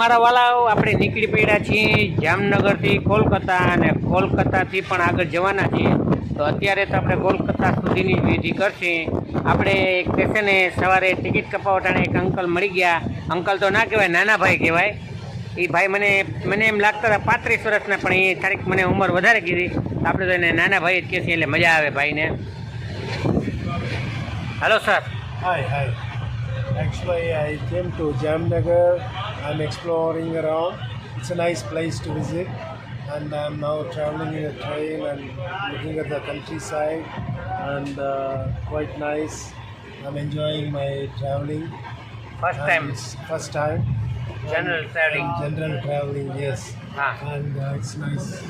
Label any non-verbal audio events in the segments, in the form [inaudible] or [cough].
મારા વાલાઓ આપણે નીકળી પડ્યા છીએ જામનગરથી કોલકાતા અને કોલકાતાથી પણ આગળ જવાના છીએ. તો અત્યારે તો આપણે કોલકાતા સુધીની વિધિ કરશે. આપણે એક સ્ટેશને સવારે ટિકિટ કપાવટાને એક અંકલ મળી ગયા. અંકલ તો ના કહેવાય, નાના ભાઈ કહેવાય. એ ભાઈ મને મને એમ લાગતા હતા પાંત્રીસ વર્ષના, પણ એ તારીખ મને ઉંમર વધારે કીધી. આપણે તો એને નાના ભાઈ જ કહીએ છીએ, એટલે મજા આવે ભાઈને. Hello sir hi hi. Actually, I came to Jamnagar. I'm exploring around. It's a nice place to visit. And I'm now traveling in a train and looking at the countryside. And uh, quite nice. I'm enjoying my traveling. First time? First time. General traveling? General traveling, yes. Ah. And uh, it's nice.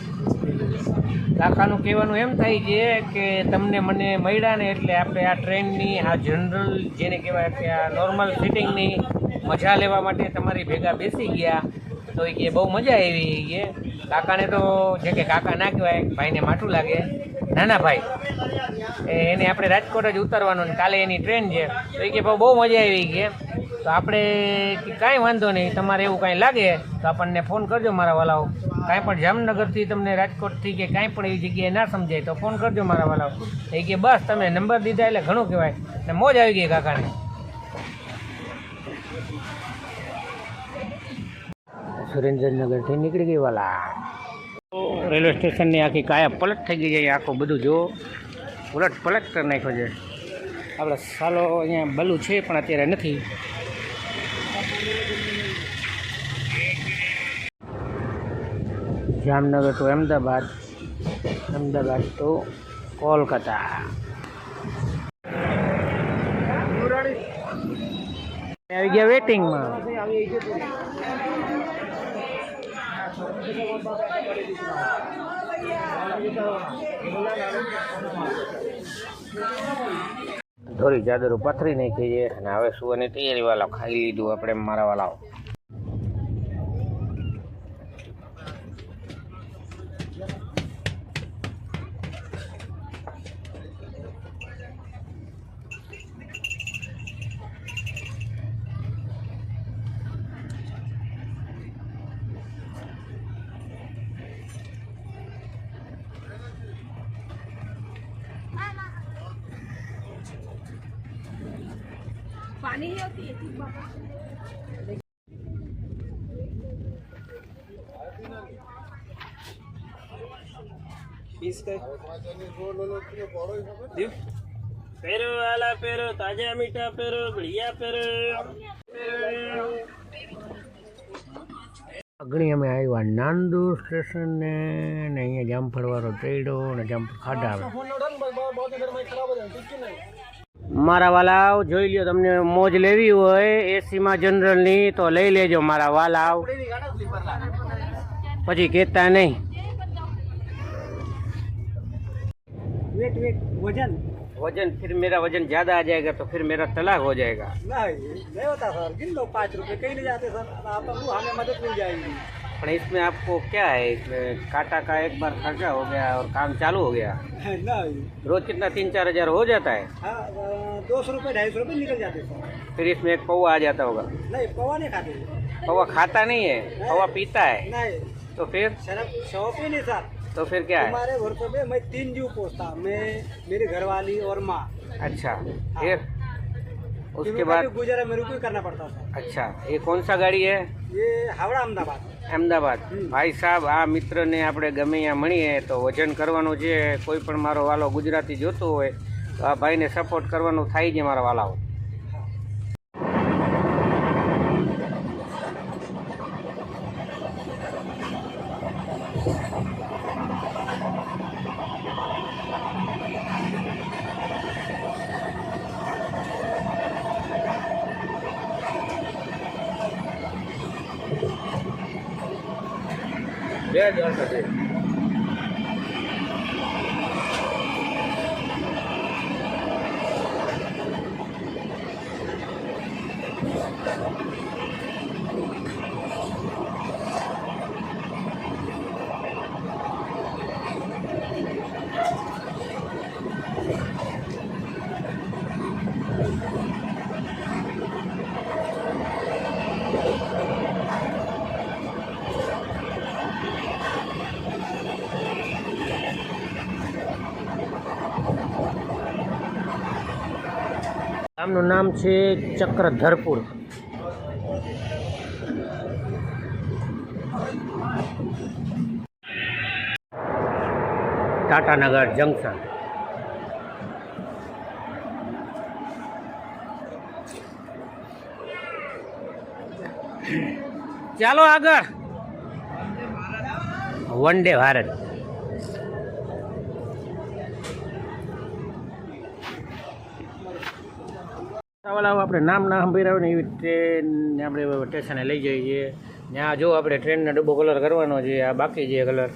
કાકાનું કહેવાનું એમ થાય છે કે તમને મને મળ્યા ને એટલે આપણે આ ટ્રેનની, આ જનરલ જેને કહેવાય કે આ નોર્મલ સિટિંગની મજા લેવા માટે તમારી ભેગા બેસી ગયા. તો એ કે બહુ મજા આવી કે. કાકાને તો, જે કે કાકા ના કહેવાય, ભાઈને માઠું લાગે. નાના ભાઈ. એને આપણે રાજકોટ જ ઉતરવાનું ને કાલે એની ટ્રેન છે. તો એ કે બહુ બહુ મજા આવી કે. તો આપણે કાંઈ વાંધો નહીં, તમારે એવું કાંઈ લાગે, તો આપણને ફોન કરજો મારા વાલાઓ. કાંઈ પણ જામનગરથી તમને રાજકોટથી કે કાંઈ પણ એવી જગ્યાએ ના સમજાય, તો ફોન કરજો મારા વાલાઓ. એ કે બસ, તમે નંબર દીધા એટલે ઘણું કહેવાય. ને મોજ આવી ગઈ કાકાને. સુરેન્દ્રનગરથી નીકળી ગઈ વાલા. રેલવે સ્ટેશનની આખી કાયા પલટ થઈ ગઈ છે આખું બધું જો ઉલટ પલટ કરી નાખ્યો છે. આપણે સાલો અહીંયા બલું છે, પણ અત્યારે નથી. Jamnagar to Ahmedabad Ahmedabad to Kolkata. આવી ગયા વેટિંગમાં. ધોરી ચાદરો પથરી નાખી છે અને હવે સુવાની તૈયારી વાળા ખાઈ લીધું આપણે મારા વાળાઓ. पानी ही होती है પેરો વાલા પેરો તાજા મીઠા પેરો બળિયા પેરો અગણી અમે આવ્યા નાંદુ સ્ટેશન ને ને અહીંયા જામફળવાળો ચડ્યો ને જામફળ ખાડા આવે મારા વાલાવ જોઈ લ્યો તમને મોજ લેવી હોય એસીમાં જનરલની તો લઈ લેજો મારા વાલાવ પછી કહેતા નહીં वेट वेट वजन वजन फिर मेरा वजन ज्यादा आ जाएगा तो फिर मेरा तलाक हो जाएगा नहीं नहीं होता सर गिन लो पाँच रुपए कहीं नहीं जाते सर आप हमें मदद मिल जाएगी पर इसमें आपको क्या है इसमें काटा का एक बार खर्चा हो गया और काम चालू हो गया। नहीं रोज कितना तीन चार हज़ार हो जाता है? हाँ दो सौ रुपये ढाई सौ रुपये निकल जाते सर फिर इसमें एक पौवा आ जाता होगा। नहीं पवा नहीं खाते पौवा खाता नहीं है पौवा पीता है। नहीं। तो फिर? शराब शॉप ही नहीं सर तो फिर क्या है? हमारे घर पे मैं तीन जीव पोसता मैं मेरी घरवाली और माँ। अच्छा फिर? उसके तीनों का बाद भी गुजारा मेरे को ही करना पड़ता था अच्छा ये कौन सा गाड़ी है ये हावड़ा अहमदाबाद અમદાવાદ હમ. ભાઈ સાહેબ આ મિત્રને આપણે ગમે ત્યાં મળીએ તો વજન કરવાનું છે કોઈ પણ મારો વાલો ગુજરાતી જોતો હોય તો આ ભાઈને સપોર્ટ કરવાનું થાય છે મારા વાલાઓ બે હજાર ગામનું નામ છે ચક્રધરપુર. ટાટાનગર જંકશન. ચાલો આગળ. વન ડે ભારત. વાળા આપણે નામ ના સાંભળી રહ્યો ને એવી ટ્રેન આપણે સ્ટેશને લઈ જઈએ છીએ. ત્યાં જો આપણે ટ્રેનનો ડબ્બો કલર કરવાનો છે, આ બાકી છે કલર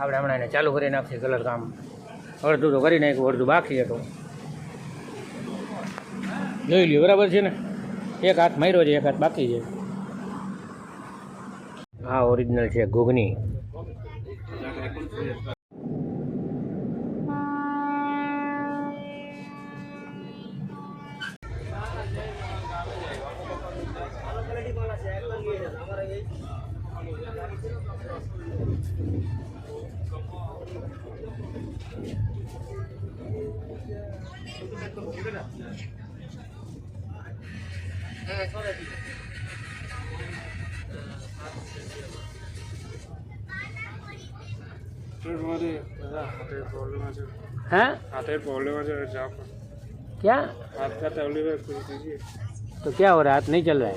આપણે હમણાં એને ચાલુ કરી નાખીએ કલર કામ. અડધું તો કરી નાખ્યું, અડધું બાકી હતું. જોઈ લ્યો, બરાબર છે ને? એક હાથ માર્યો છે, એક હાથ બાકી છે. આ ઓરિજિનલ છે ઘૂઘની. हाँ? क्या? हाथ का तो क्या हो रहा है? हाथ नहीं चल रहा है?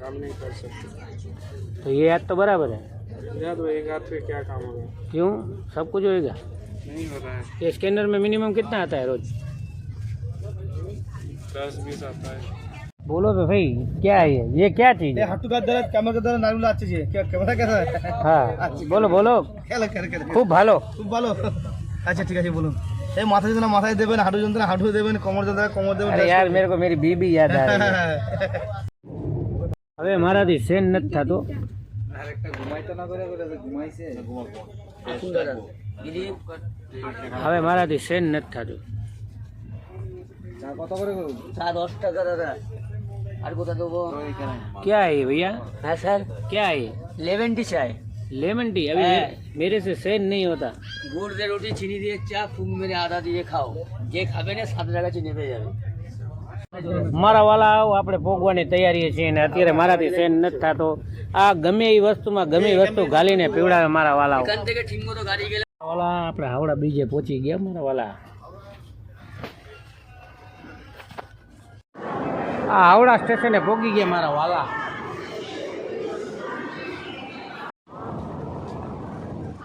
काम नहीं कर सकते। तो ये हाथ तो बराबर है। एक हाथ पे क्या काम होगा? क्यों? सब कुछ होएगा। नहीं हो रहा है। तो स्कैनर में मिनिमम कितना आता है रोज? दस बीस आता है। बोलो तो भाई क्या है ये? ये क्या चीज़ है? का दर्द कमर का दर्द नारुला अच्छी चीज़ क्या कैमरा कैसा है हाँ बोलो बोलो। খেলা করে করে খুব ভালো খুব ভালো আচ্ছা ঠিক আছে বলুন এই মাথা যন্ত্রণা মাথায় দেবেন হাঁটু যন্ত্রণা হাঁটু দেবেন কোমর कमर কোমর देवेन अरे यार मेरे को मेरी बीबी याद आ रही है। [laughs] अबे हमारा सेन न था तो। હવે મારાથી સેન નથી થતું কত করে চা দশ টাকা দাদা আর কোথা দেবো क्या है ये भैया হ্যাঁ স্যার क्या है ये লেমন টি চাই लेमन टी अभी है। मेरे, मेरे से सेन नहीं होता গুড় দিয়ে রুটি চিনি দিয়ে চা ফুং মেরে আদা দিয়ে খাও যে খাবে না সাত টাকা চিনি পেয়ে যাবে મારા વાલા આવો આપણે ભોગવાની તૈયારી છીએ અને અત્યારે મારાથી સહેન નથી થતો. આ ગમે એ વસ્તુમાં ગમે એ વસ્તુ ગાલીને પીવડાવે મારા વાલા વાલા, આપણે હાવડા બીજે પહોંચી ગયા મારા વાલા. આ હાવડા સ્ટેશને ભોગી ગયા મારા વાલા.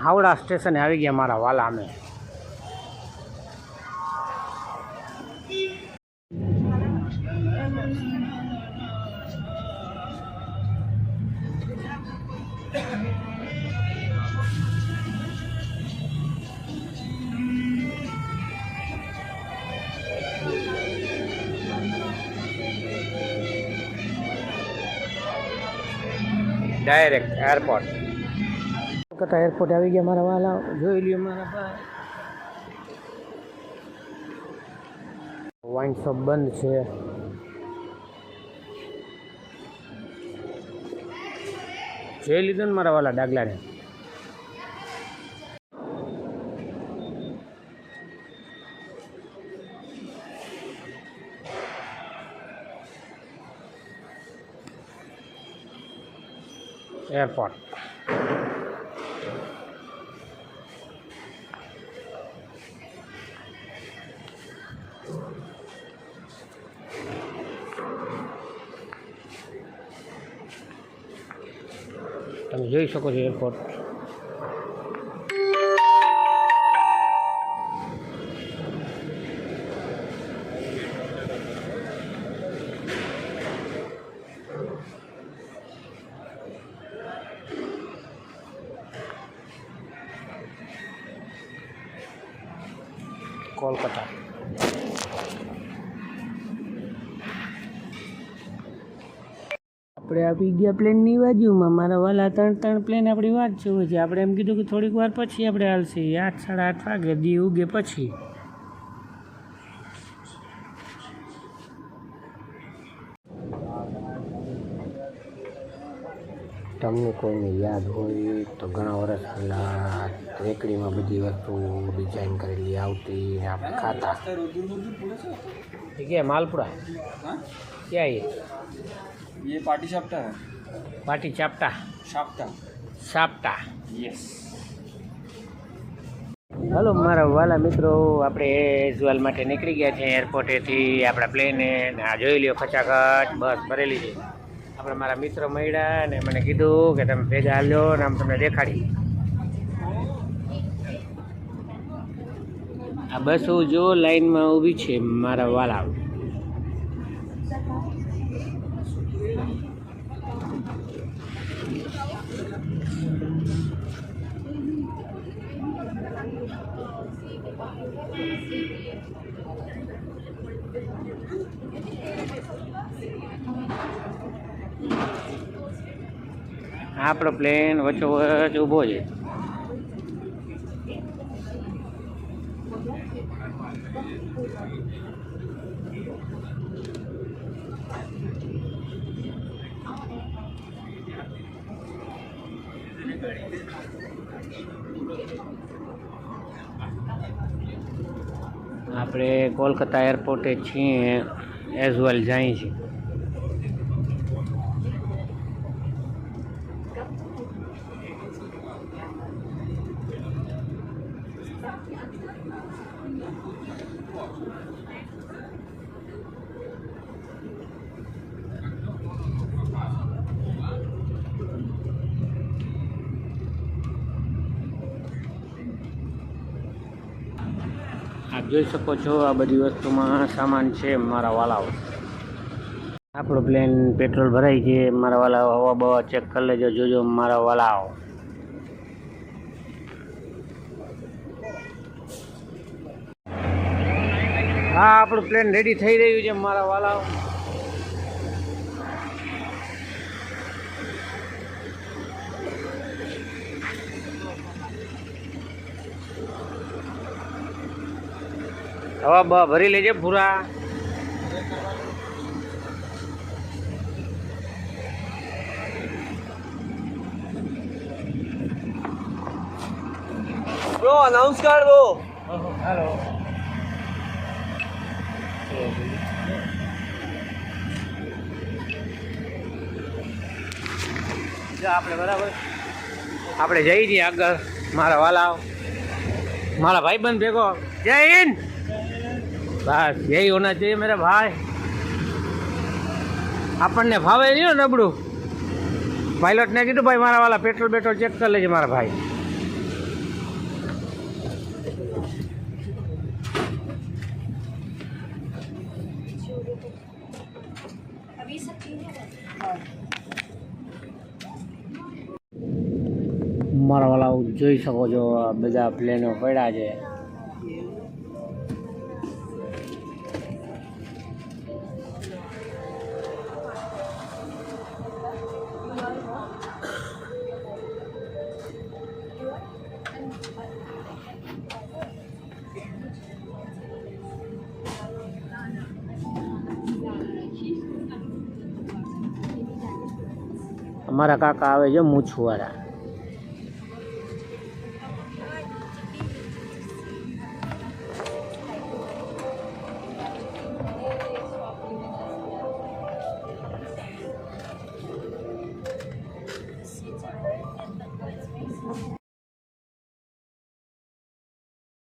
હાવડા સ્ટેશને આવી ગયા મારા વાલા અમે. ડાયરેક્ટ એરપોર્ટ કોલકાતા એરપોર્ટ આવી ગયા મારા વાલા. જોઈ લ્યો મારા ભાઈ. વાઇન શોપ બંધ છે. જોઈ લીધું ને મારા વાલા ડાગલાને? એરપોર્ટ તમે જોઈ શકો છો એરપોર્ટ આપણે આપી ગયા પ્લેનની બાજુમાં, મારા વાલા ત્રણ ત્રણ પ્લેન આપણી વાત જોવે છે. આપણે એમ કીધું કે થોડીક વાર પછી આપણે હાલશે. આઠ સાડા આઠ વાગે, દી ઉગે પછી. તમને કોઈને યાદ હોય તો ઘણા વર્ષ પહેલાં રેકડીમાં બધી વસ્તુ ડિઝાઇન કરેલી આવતી આપણે ખાતા. ક્યાં માલપુરા? ક્યાં એ? ये પાટી ચાપટા પાટી ચાપટા ચાપટા ચાપટા યસ હલો મારા વાલા મિત્રો આપણે એઝવાલ માટે નીકળી ગયા છીએ એરપોર્ટેથી આપણા પ્લેને આ જોઈ લ્યો ખચાખચ બસ ભરેલી છે. આપણે મારા મિત્ર મળ્યા ને મને કીધું કે તમે ભેગા હાલ્યો ને આમ તમને દેખાડી. આ બસો જો લાઈનમાં ઊભી છે મારા વાલા. આપણો પ્લેન વચ્ચોવચ ઊભો છે. આપણે કોલકાતા એરપોર્ટે છીએ એઝ વેલ જાય છીએ જોઈ શકો છો આ બધી વસ્તુમાં સામાન છે મારા વાલાઓ. આપણો પ્લેન પેટ્રોલ ભરાઈ છે મારા વાલાઓ હવા બવા ચેક કરી લેજો, જોજો મારા વાલાઓ. હા, આપણું પ્લેન રેડી થઈ રહ્યું છે મારા વાલાઓ. હવા ભરી લેજે પૂરા. બ્રો અનાઉન્સ કર બ્રો આપણે બરાબર. આપણે જઈ જઈએ આગળ. મારા વાલા મારા ભાઈ બંધ ભેગો. જય હિન્દ. બસ यही होना चाहिए मेरा भाई આપણને ભાવે નહીં હો નબળું પાયલોટને કીધું ભાઈ મારા વાલા પેટ્રોલ બેટ્રોલ ચેક કરી લેજે મારા ભાઈ મારા વાલા જોઈ શકો છો આ બધા પ્લેનો પડ્યા છે અમારા કાકા આવે છે મૂછવાળા